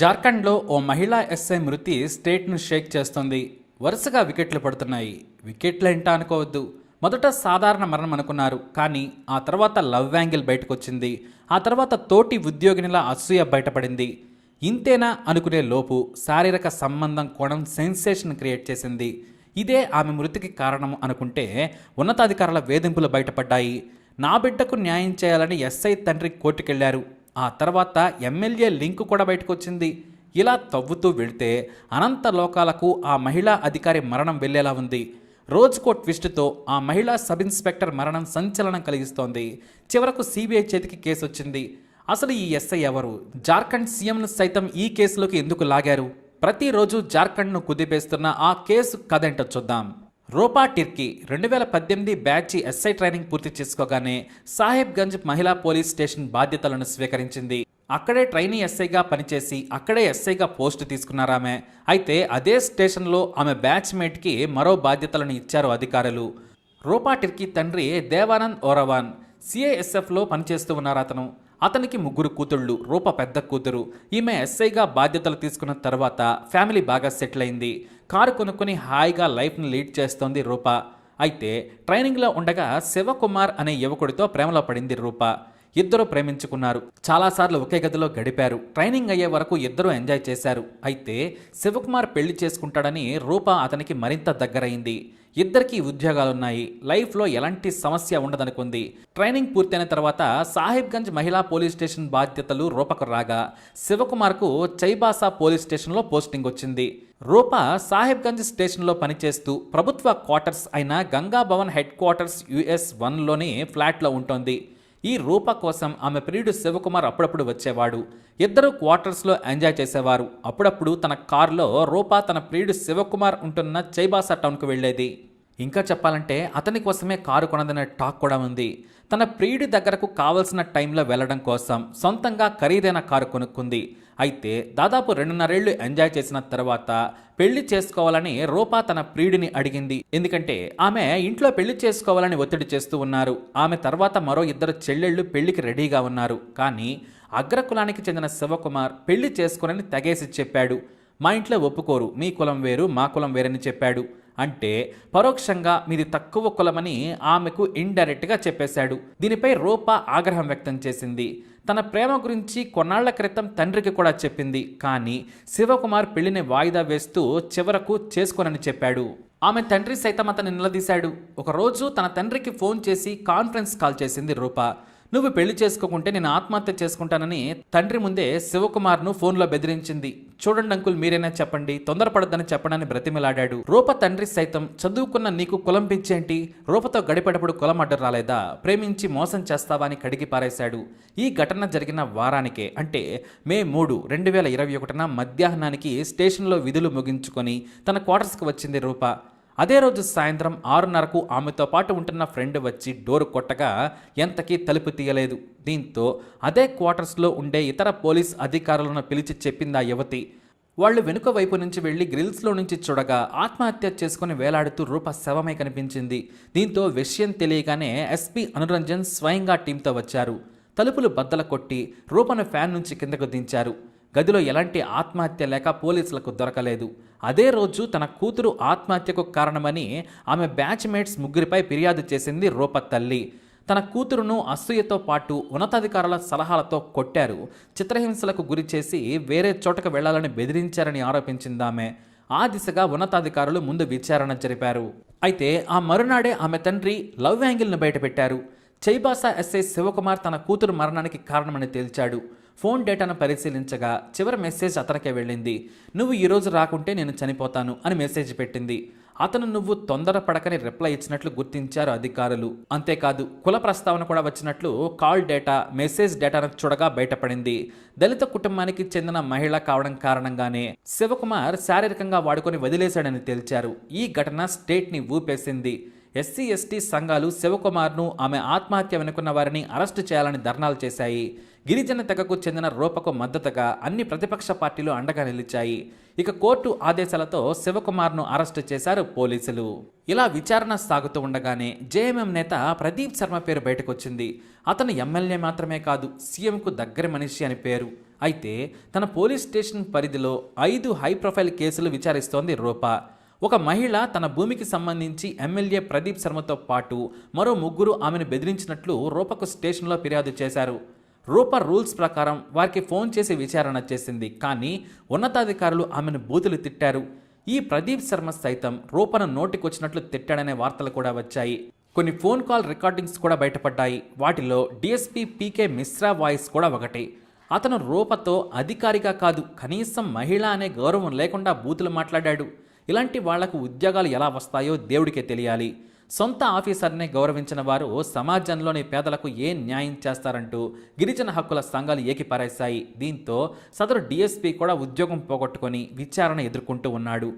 జార్ఖండ్లో ఓ మహిళా ఎస్ఐ మృతి స్టేట్ను షేక్ చేస్తోంది. వరుసగా వికెట్లు పడుతున్నాయి. వికెట్లు ఏంట అనుకోవద్దు. మొదట సాధారణ మరణం అనుకున్నారు. కానీ ఆ తర్వాత లవ్ యాంగిల్ బయటకొచ్చింది. ఆ తర్వాత తోటి ఉద్యోగినిలా అసూయ బయటపడింది. ఇంతేనా అనుకునే లోపు శారీరక సంబంధం కోణం సెన్సేషన్ క్రియేట్ చేసింది. ఇదే ఆమె మృతికి కారణం అనుకుంటే ఉన్నతాధికారుల వేధింపులు బయటపడ్డాయి. నా బిడ్డకు న్యాయం చేయాలని ఎస్ఐ తండ్రి కోర్టుకెళ్ళారు. ఆ తర్వాత ఎమ్మెల్యే లింక్ కూడా బయటకు వచ్చింది ఇలా తవ్వుతూ వెళితే అనంత లోకాలకు ఆ మహిళా అధికారి మరణం వెళ్ళేలా ఉంది. రోజుకో ట్విస్ట్తో ఆ మహిళా సబ్ ఇన్స్పెక్టర్ మరణం సంచలనం కలిగిస్తోంది. చివరకు సిబిఐ చేతికి కేసు వచ్చింది అసలు ఈ ఎస్ఐ ఎవరు? జార్ఖండ్ సీఎంను సైతం ఈ కేసులోకి ఎందుకు లాగారు? ప్రతిరోజు జార్ఖండ్ను కుదిపేస్తున్న ఆ కేసు కథేంటో చూద్దాం. రోపా టిర్కీ రెండు వేల పద్దెనిమిది బ్యాచ్ ఎస్ఐ ట్రైనింగ్ పూర్తి చేసుకోగానే సాహెబ్గంజ్ మహిళా పోలీస్ స్టేషన్ బాధ్యతలను స్వీకరించింది. అక్కడే ట్రైనీ ఎస్ఐగా పనిచేసి అక్కడే ఎస్ఐగా పోస్ట్ తీసుకున్నారామె అయితే అదే స్టేషన్లో ఆమె బ్యాచ్మేట్కి మరో బాధ్యతలను ఇచ్చారు అధికారులు. రూపా టిర్కీ తండ్రి దేవానంద్ ఓరవాన్ సిఐఎస్ఎఫ్లో పనిచేస్తూ ఉన్నారు అతను. అతనికి ముగ్గురు కూతుళ్ళు రూప పెద్ద కూతురు. ఈమె ఎస్ఐగా బాధ్యతలు తీసుకున్న తర్వాత ఫ్యామిలీ బాగా సెటిల్ అయింది. కారు కొనుక్కొని హాయిగా లైఫ్ను లీడ్ చేస్తోంది రూప. అయితే ట్రైనింగ్లో ఉండగా శివకుమార్ అనే యువకుడితో ప్రేమలో పడింది రూప. ఇద్దరు ప్రేమించుకున్నారు. చాలాసార్లు ఒకే గదిలో గడిపారు. ట్రైనింగ్ అయ్యే వరకు ఇద్దరు ఎంజాయ్ చేశారు. అయితే శివకుమార్ పెళ్ళి చేసుకుంటాడని రూప అతనికి మరింత దగ్గరైంది. ఇద్దరికీ ఉద్యోగాలున్నాయి. లైఫ్లో ఎలాంటి సమస్య ఉండదనుకుంది. ట్రైనింగ్ పూర్తయిన తర్వాత సాహిబ్గంజ్ మహిళా పోలీస్ స్టేషన్ బాధ్యతలు రూపకు రాగా శివకుమార్కు చైబాసా పోలీస్ స్టేషన్లో పోస్టింగ్ వచ్చింది. రూప సాహిబ్గంజ్ స్టేషన్లో పనిచేస్తూ ప్రభుత్వ క్వార్టర్స్ అయిన గంగాభవన్ హెడ్ క్వార్టర్స్ యుఎస్ వన్లోని ఫ్లాట్లో ఉంటోంది. ఈ రూప కోసం ఆమె ప్రియుడు శివకుమార్ అప్పుడప్పుడు వచ్చేవాడు. ఇద్దరు క్వార్టర్స్లో ఎంజాయ్ చేసేవారు. అప్పుడప్పుడు తన కారులో రూప తన ప్రియుడు శివకుమార్ ఉంటున్న చైబాసా టౌన్కు వెళ్ళేది. ఇంకా చెప్పాలంటే అతని కోసమే కారు కొనదనే టాక్ కూడా ఉంది. తన ప్రియుడి దగ్గరకు కావలసిన టైంలో వెళ్ళడం కోసం సొంతంగా ఖరీదైన కారు కొనుక్కుంది. అయితే దాదాపు రెండున్నరేళ్ళు ఎంజాయ్ చేసిన తర్వాత పెళ్ళి చేసుకోవాలని రూపా తన ప్రియుడిని అడిగింది. ఎందుకంటే ఆమె ఇంట్లో పెళ్ళి చేసుకోవాలని ఒత్తిడి చేస్తూ ఉన్నారు. ఆమె తర్వాత మరో ఇద్దరు చెల్లెళ్ళు పెళ్ళికి రెడీగా ఉన్నారు. కానీ అగ్రకులానికి చెందిన శివకుమార్ పెళ్ళి చేసుకోనని తెగేసి చెప్పాడు. మా ఇంట్లో ఒప్పుకోరు మీ కులం వేరు మా కులం వేరని చెప్పాడు. అంటే పరోక్షంగా మీది తక్కువ కులమని ఆమెకు ఇండైరెక్ట్గా చెప్పేశాడు. దీనిపై రూప ఆగ్రహం వ్యక్తం చేసింది. తన ప్రేమ గురించి కొన్నాళ్ళ క్రితం తండ్రికి కూడా చెప్పింది. కానీ శివకుమార్ పెళ్ళిని వాయిదా వేస్తూ చివరకు చేసుకోనని చెప్పాడు. ఆమె తండ్రి సైతం అతన్ని నిలదీశాడు. ఒకరోజు తన తండ్రికి ఫోన్ చేసి కాన్ఫరెన్స్ కాల్ చేసింది రూప. నువ్వు పెళ్ళి చేసుకోకుంటే నేను ఆత్మహత్య చేసుకుంటానని తండ్రి ముందే శివకుమార్ను ఫోన్లో బెదిరించింది. చూడండి అంకుల్ మీరైనా చెప్పండి. తొందరపడద్దని చెప్పడానికి బ్రతిమిలాడాడు. రూప తండ్రి సైతం చదువుకున్న నీకు కులం పిచ్చేంటి? రూపతో గడిపేటప్పుడు కులం అడ్డు రాలేదా? ప్రేమించి మోసం చేస్తావా అని కడిగి పారేశాడు. ఈ ఘటన జరిగిన వారానికే అంటే మే మూడు రెండు వేల ఇరవై ఒకటిన మధ్యాహ్నానికి స్టేషన్లో విధులు ముగించుకొని తన క్వార్టర్స్కి వచ్చింది రూప. అదే రోజు సాయంత్రం ఆరున్నరకు ఆమెతో పాటు ఉంటున్న ఫ్రెండ్ వచ్చి డోరు కొట్టగా ఎంతకీ తలుపు తీయలేదు. దీంతో అదే క్వార్టర్స్లో ఉండే ఇతర పోలీస్ అధికారులను పిలిచి చెప్పింది ఆ యువతి. వాళ్ళు వెనుక వైపు నుంచి వెళ్ళి గ్రిల్స్లో నుంచి చూడగా ఆత్మహత్య చేసుకుని వేలాడుతూ రూప శవమే కనిపించింది. దీంతో విషయం తెలియగానే ఎస్పీ అనురంజన్ స్వయంగా టీంతో వచ్చారు. తలుపులు బద్దల కొట్టి రూపను ఫ్యాన్ నుంచి కిందకు దించారు. గదిలో ఎలాంటి ఆత్మహత్య లేక పోలీసులకు దొరకలేదు. అదే రోజు తన కూతురు ఆత్మహత్యకు కారణమని ఆమె బ్యాచ్మేట్స్ ముగ్గురిపై ఫిర్యాదు చేసింది రూప తల్లి తన కూతురును అసూయతో పాటు ఉన్నతాధికారుల సలహాలతో కొట్టారు. చిత్రహింసలకు గురి చేసి వేరే చోటకు వెళ్ళాలని బెదిరించారని ఆరోపించిందామె ఆ దిశగా ఉన్నతాధికారులు ముందు విచారణ జరిపారు. అయితే ఆ మరునాడే ఆమె తండ్రి లవ్ యాంగిల్ను బయటపెట్టారు. చైబాసా ఎస్ఐ శివకుమార్ తన కూతురు మరణానికి కారణమని తేల్చాడు. ఫోన్ డేటాను పరిశీలించగా చివరి మెసేజ్ అతనికే వెళ్ళింది. నువ్వు ఈరోజు రాకుంటే నేను చనిపోతాను అని మెసేజ్ పెట్టింది. అతను నువ్వు తొందరపడకని రిప్లై ఇచ్చినట్లు గుర్తించారు అధికారులు. అంతేకాదు కుల ప్రస్తావన కూడా వచ్చినట్లు కాల్ డేటా మెసేజ్ డేటాను చూడగా బయటపడింది. దళిత కుటుంబానికి చెందిన మహిళ కావడం కారణంగానే శివకుమార్ శారీరకంగా వాడుకొని వదిలేశాడని తేల్చారు. ఈ ఘటన స్టేట్ని ఊపేసింది. ఎస్సీ ఎస్టీ సంఘాలు శివకుమార్ను ఆమె ఆత్మహత్య వెనుకున్న వారిని అరెస్టు చేయాలని ధర్నాలు చేశాయి. గిరిజన తెగకు చెందిన రూపకు మద్దతుగా అన్ని ప్రతిపక్ష పార్టీలు అండగా నిలిచాయి. ఇక కోర్టు ఆదేశాలతో శివకుమార్ను అరెస్టు చేశారు పోలీసులు. ఇలా విచారణ సాగుతూ ఉండగానే జేఎంఎం నేత ప్రదీప్ శర్మ పేరు బయటకొచ్చింది. అతను ఎమ్మెల్యే మాత్రమే కాదు సీఎంకు దగ్గర మనిషి అని పేరు. అయితే తన పోలీస్ స్టేషన్ పరిధిలో ఐదు హై ప్రొఫైల్ కేసులు విచారిస్తోంది రూప. ఒక మహిళ తన భూమికి సంబంధించి ఎమ్మెల్యే ప్రదీప్ శర్మతో పాటు మరో ముగ్గురు ఆమెను బెదిరించినట్లు రూపకు స్టేషన్లో ఫిర్యాదు చేశారు. రూపర్ రూల్స్ ప్రకారం వారికి ఫోన్ చేసి విచారణ చేసింది. కానీ ఉన్నతాధికారులు ఆమెను బూతులు తిట్టారు. ఈ ప్రదీప్ శర్మ సైతం రూపను నోటికొచ్చినట్లు తిట్టాడనే వార్తలు కూడా వచ్చాయి. కొన్ని ఫోన్ కాల్ రికార్డింగ్స్ కూడా బయటపడ్డాయి. వాటిలో డిఎస్పీ పీకే మిశ్రా వాయిస్ కూడా ఒకటి. అతను రూపతో అధికారిగా కాదు కనీసం మహిళ అనే గౌరవం లేకుండా బూతులు మాట్లాడాడు. ఇలాంటి వాళ్ళకు ఉద్యోగాలు ఎలా వస్తాయో దేవుడికే తెలియాలి. సొంత ఆఫీసర్నే గౌరవించిన వారు సమాజంలోని పేదలకు ఏం న్యాయం చేస్తారంటూ గిరిజన హక్కుల సంఘాలు ఏకిపారేశాయి. దీంతో సదరు డీఎస్పీ కూడా ఉద్యోగం పోగొట్టుకొని విచారణ ఎదుర్కొంటూ ఉన్నాడు.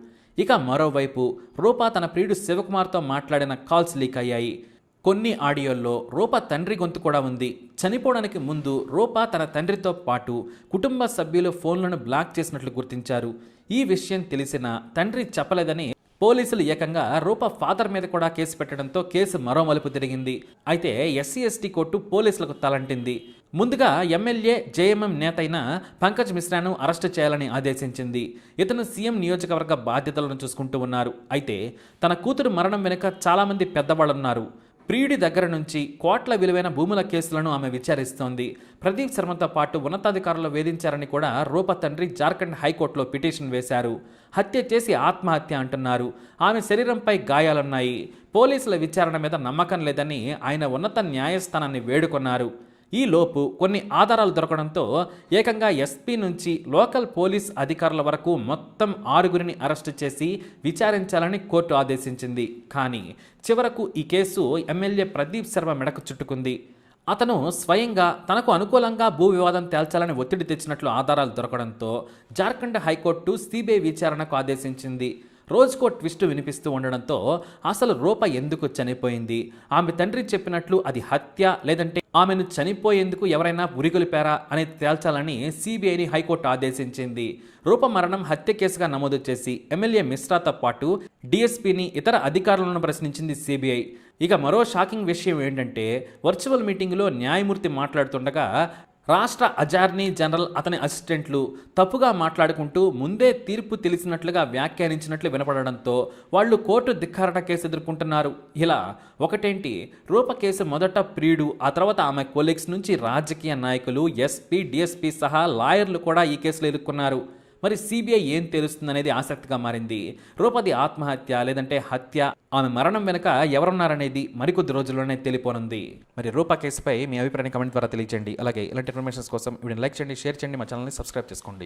ఇక మరోవైపు రూపా తన ప్రియుడు శివకుమార్తో మాట్లాడిన కాల్స్ లీక్ అయ్యాయి. కొన్ని ఆడియోల్లో రూప తండ్రి గొంతు కూడా ఉంది. చనిపోవడానికి ముందు రూప తన తండ్రితో పాటు కుటుంబ సభ్యులు ఫోన్లను బ్లాక్ చేసినట్లు గుర్తించారు. ఈ విషయం తెలిసిన తండ్రి చెప్పలేదని పోలీసులు ఏకంగా రూప ఫాదర్ మీద కూడా కేసు పెట్టడంతో కేసు మరో మలుపు తిరిగింది. అయితే ఎస్సీ ఎస్టీ కోర్టు పోలీసులకు తలంటింది. ముందుగా ఎమ్మెల్యే జేఎంఎం నేత అయిన పంకజ్ మిశ్రాను అరెస్టు చేయాలని ఆదేశించింది. ఇతను సీఎం నియోజకవర్గ బాధ్యతలను చూసుకుంటూ ఉన్నారు. అయితే తన కూతురు మరణం వెనుక చాలామంది పెద్దవాళ్ళున్నారు. ప్రియుడి దగ్గర నుంచి కోట్ల విలువైన భూముల కేసులను ఆమె విచారిస్తోంది. ప్రదీప్ శర్మతో పాటు ఉన్నతాధికారులు వేధించారని కూడా రూప తండ్రి జార్ఖండ్ హైకోర్టులో పిటిషన్ వేశారు. హత్య చేసి ఆత్మహత్య అంటున్నారు. ఆమె శరీరంపై గాయాలున్నాయి. పోలీసుల విచారణ మీద నమ్మకం లేదని ఆయన ఉన్నత న్యాయస్థానాన్ని వేడుకొన్నారు. ఈ లోపు కొన్ని ఆధారాలు దొరకడంతో ఏకంగా ఎస్పీ నుంచి లోకల్ పోలీస్ అధికారుల వరకు మొత్తం ఆరుగురిని అరెస్టు చేసి విచారించాలని కోర్టు ఆదేశించింది. కానీ చివరకు ఈ కేసు ఎమ్మెల్యే ప్రదీప్ శర్మ మెడకు చుట్టుకుంది. అతను స్వయంగా తనకు అనుకూలంగా భూ వివాదం తేల్చాలని ఒత్తిడి తెచ్చినట్లు ఆధారాలు దొరకడంతో జార్ఖండ్ హైకోర్టు సిబిఐ విచారణకు ఆదేశించింది. రోజుకో ట్విస్ట్ వినిపిస్తూ ఉండడంతో అసలు రూప ఎందుకు చనిపోయింది? ఆమె తండ్రి చెప్పినట్లు అది హత్య లేదంటే ఆమెను చనిపోయేందుకు ఎవరైనా ఉరిగొలిపారా అనేది తేల్చాలని సిబిఐని హైకోర్టు ఆదేశించింది. రూప మరణం హత్య కేసుగా నమోదు చేసి ఎమ్మెల్యే మిశ్రాతో పాటు డిఎస్పీని ఇతర అధికారులను ప్రశ్నించింది సిబిఐ. ఇక మరో షాకింగ్ విషయం ఏంటంటే వర్చువల్ మీటింగ్లో న్యాయమూర్తి మాట్లాడుతుండగా రాష్ట్ర అజార్నీ జనరల్ అతని అసిస్టెంట్లు తప్పుగా మాట్లాడుకుంటూ ముందే తీర్పు తెలిసినట్లుగా వ్యాఖ్యానించినట్లు వినపడడంతో వాళ్ళు కోర్టు ధిక్కారట కేసు ఎదుర్కొంటున్నారు ఇలా ఒకటేంటి? రూప కేసు మొదట ప్రియుడు ఆ తర్వాత ఆమె కొలీగ్స్ నుంచి రాజకీయ నాయకులు ఎస్పీ డిఎస్పీ సహా లాయర్లు కూడా ఈ కేసులో ఎదుర్కొన్నారు. మరి సిబిఐ ఏం తెలుస్తుందనేది ఆసక్తిగా మారింది. రూపది ఆత్మహత్య లేదంటే హత్య ఆమె మరణం వెనుక ఎవరున్నారనేది మరికొద్ది రోజుల్లోనే తెలిపోనుంది. మరి రూప కేసుపై మీ అభిప్రాయాన్ని కమెంట్ ద్వారా తెలియజేయండి అలాగే ఇలాంటి ఇన్ఫర్మేషన్స్ కోసం వీడిని లైక్ చేయండి షేర్ చేయండి మా ఛానల్ని సబ్స్క్రైబ్ చేసుకోండి.